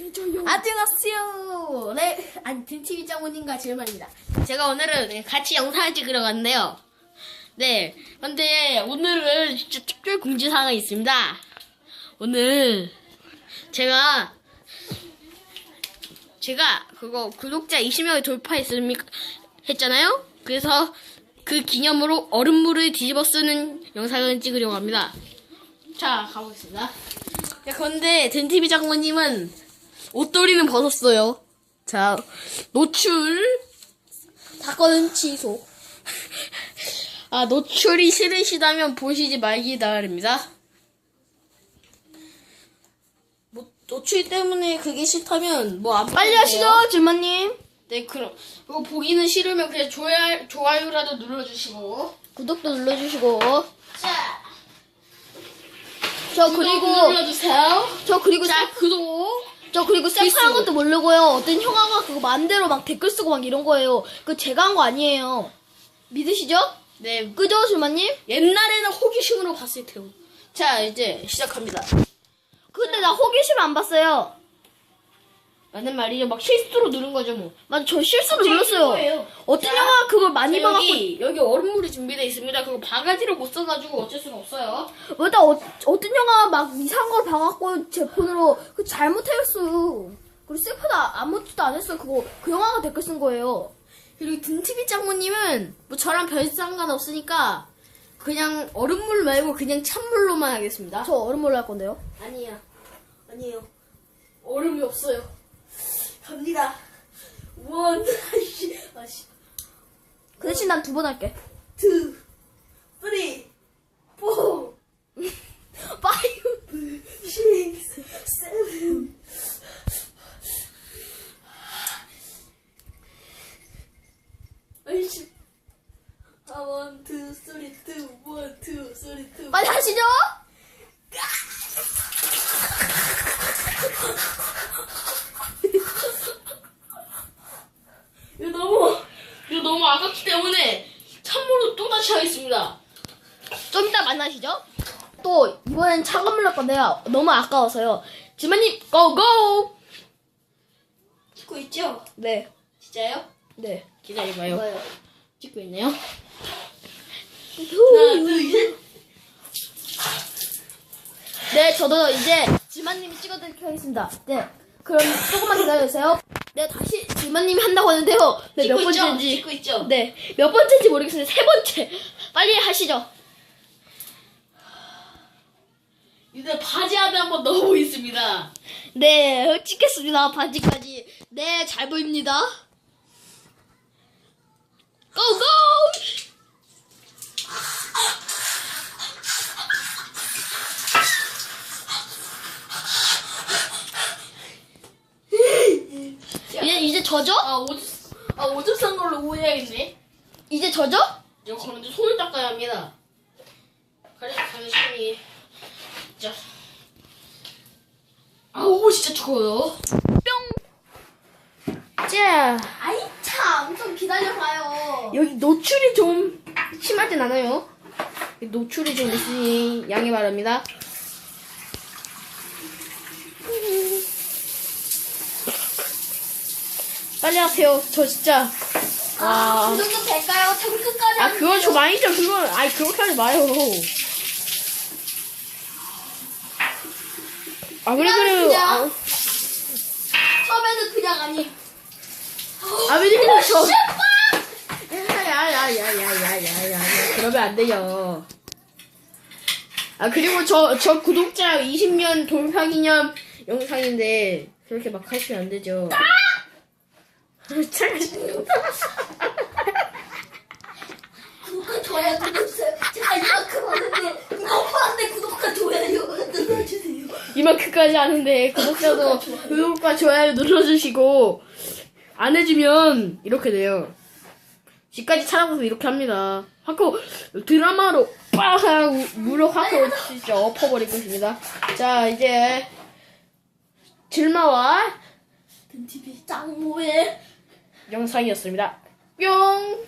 해줘요. 안녕하세요. 네, 아니 든티비 장모님과 질문입니다. 제가 오늘은 네, 같이 영상을 찍으러 갔는데요. 네, 근데 오늘은 진짜 특별 공지사항이 있습니다. 오늘 제가 제가 그거 구독자 20명을 돌파했습니까? 했잖아요. 그래서 그 기념으로 얼음물을 뒤집어 쓰는 영상을 찍으려고 합니다. 자, 가보겠습니다. 야, 근데 든티비 장모님은 옷도리는 벗었어요. 자, 노출. 사건은 취소. 아, 노출이 싫으시다면 보시지 말기 바랍니다. 뭐, 노출 때문에 그게 싫다면, 뭐, 안 빨리. 하시죠, 질마님. 네, 그럼. 그거 보기는 싫으면 그냥 좋아요, 좋아요라도 눌러주시고. 구독도 눌러주시고. 자, 저 구독 그리고 눌러주세요. 저 그리고 자, 셀- 구독. 저 그리고 셀프한. 것도 모르고요. 어떤 형아가 그거 맘대로 막 댓글 쓰고 막 이런 거예요. 그 제가 한 거 아니에요. 믿으시죠? 네, 그죠, 질마님? 옛날에는 호기심으로 봤을 테고. 자, 이제 시작합니다. 근데 나 호기심 안 봤어요. 맞는 말이죠. 막 실수로 누른 거죠, 뭐. 맞아, 저 실수로 갑자기 눌렀어요. 거예요. 어떤 자, 형아가 그걸 많이 자, 봐갖고 여기 여기 얼음물이 준비되어 있습니다. 그거 바가지를 못 써가지고 어쩔 수가 없어요. 왜다 어, 어떤 형아 막 이상한 걸 봐갖고 제 폰으로 그 잘못했어요. 그리고 셀프도 아무것도 안 했어요. 그거 그 형아가 댓글 쓴 거예요. 그리고 등티비 장모님은 뭐 저랑 별 상관 없으니까 그냥 얼음물 말고 그냥 찬물로만 하겠습니다. 저 얼음물로 할 건데요. 아니야, 아니에요. 얼음이 없어요. 갑니다. 원, 아씨, 아씨, 그 대신 난 두 번 할게. 투, 쓰리, 포, 파이브. 식스, 세븐. 아이씨. 아, 원, 투, 쓰리, 투, 원, 투, 쓰리, 투. 빨리 하시죠. 이거 너무, 아깝기 때문에 찬물로 또 다시 하겠습니다. 좀 이따 만나시죠. 또 이번엔 차가운 물할 건데요. 너무 아까워서요. 지만님 고고. 찍고 있죠? 네, 진짜요? 네. 기다려봐요. 좋아요. 찍고 있네요. 하나, 둘, 셋. 네, 저도 이제 지만님이 찍어드리도록 하겠습니다. 네, 그럼 조금만 기다려주세요. 네, 다시 지만님이 한다고 하는데요. 네, 몇 찍고 있죠? 번째인지. 찍고 있죠? 네, 몇 번째인지 모르겠습니다. 세 번째. 빨리 하시죠. 이제 바지 안에 한번 넣어보겠습니다. 네, 찍겠습니다. 바지까지. 네, 잘 보입니다. 고고! 저죠? 아, 오줌, 아, 오줌 싼 걸로 오해야겠네. 이제 저죠? 이거 먼저 손을 닦아야 합니다. 그래서 당신이, 진짜. 아우, 진짜 추워요. 자. 아이, 참. 좀 기다려봐요. 여기 노출이 좀 심하진 않아요. 노출이 좀 있으니 양해 바랍니다. 빨리 하세요. 저 진짜. 아, 와. 그 정도 될까요? 탱크까지 아, 그건 좀 아니죠. 그건, 아니, 그렇게 하지 마요. 아, 그래, 그래. 아, 처음에는 그냥 아니. 아, 왜 이렇게 저. 야야야야야야야야. 그러면 안 돼요. 아, 그리고 저, 저 구독자 20년 돌파 기념 영상인데, 그렇게 막 하시면 안 되죠. 구독과 좋아요 눌러주세요. 제가 이만큼 하는데 이만큼 하는데 구독과 좋아요 눌러주세요. 이만큼까지 하는데, 구독자도 구독과 좋아요 눌러주시고, 안 해주면, 이렇게 돼요. 집까지 찾아가서 이렇게 합니다. 하고, 드라마로 빡! 하고, 무릎 하고, 진짜 엎어버릴 것입니다. 자, 이제, 질마와 든TV 짱모의 영상이었습니다. 뿅!